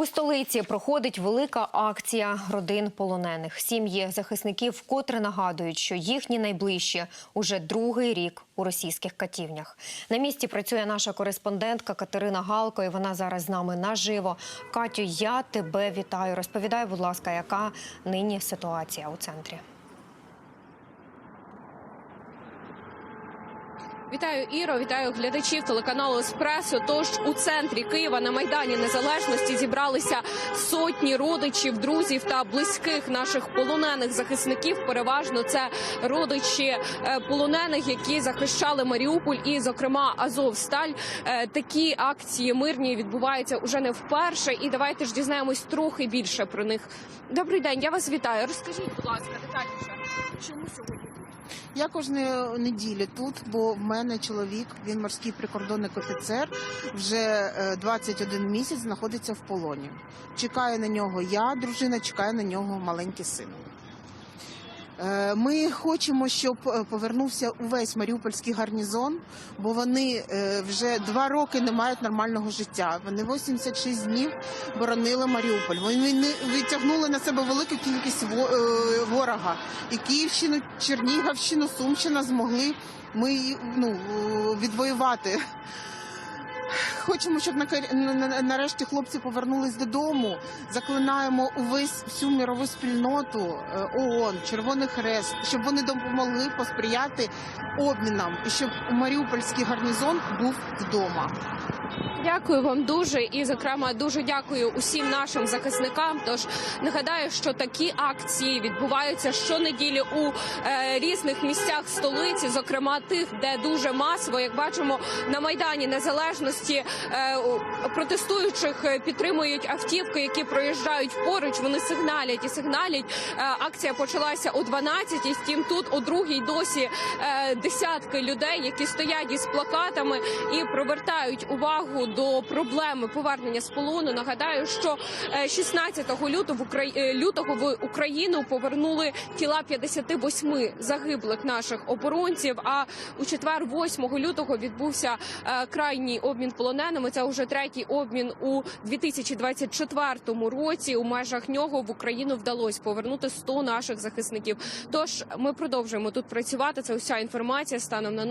У столиці проходить велика акція родин полонених. Сім'ї захисників вкотре нагадують, що їхні найближчі уже другий рік у російських катівнях. На місці працює наша кореспондентка Катерина Галко, і вона зараз з нами наживо. Катю, я тебе вітаю. Розповідай, будь ласка, яка нині ситуація у центрі? Вітаю Іро, вітаю глядачів телеканалу Еспресо. Тож у центрі Києва на майдані Незалежності зібралися сотні родичів, друзів та близьких наших полонених захисників. Переважно це родичі е, полонених, які захищали Маріуполь, і, зокрема, Азовсталь. Е, Такі акції мирні відбуваються уже не вперше. І давайте ж дізнаємось трохи більше про них. Добрий день, я вас вітаю. Розкажіть, будь ласка, детальніше, чому сьогодні? тут? Я кожної неділі тут, бо в мене чоловік, він морський прикордонник офіцер, вже е, 21 місяць знаходиться в полоні. Чекає на нього я, дружина, чекає на нього маленький син. Е, Ми хочемо, щоб е, повернувся увесь маріупольський гарнізон, бо вони е, вже два роки не мають нормального життя. Вони 86 днів боронили Маріуполь. Вони відтягнули на себе велику кількість ворога. І Київщину, Чернігівщину, Сумщина змогли ми ну, відвоювати. Хочемо, щоб на- на- на- нарешті хлопці повернулись додому. Заклинаємо увесь всю мірову спільноту е, ООН, Червоний Хрест, щоб вони допомогли посприяти обмінам і щоб Маріупольський гарнізон був вдома. Дякую вам дуже і, зокрема, дуже дякую усім нашим захисникам. Тож нагадаю, що такі акції відбуваються щонеділі у е, різних місцях столиці, зокрема тих, де дуже масово, як бачимо, на майдані незалежності е, протестуючих е, підтримують автівки, які проїжджають поруч. Вони сигналять і сигналять. Е, акція почалася о 12 Втім, тут о другій досі е, десятки людей, які стоять із плакатами і привертають увагу до проблеми повернення з полону. Нагадаю, що е, 16 лютого в Украї- е, лютого в Україну повернули тіла 58 загиблих наших оборонців. А у четвер, 8 лютого, відбувся е, крайній обмін полоненими. Це вже третій обмін у 2024 році. У межах нього в Україну вдалося повернути 100 наших захисників. Тож ми продовжуємо тут працювати. Це уся інформація станом на нині.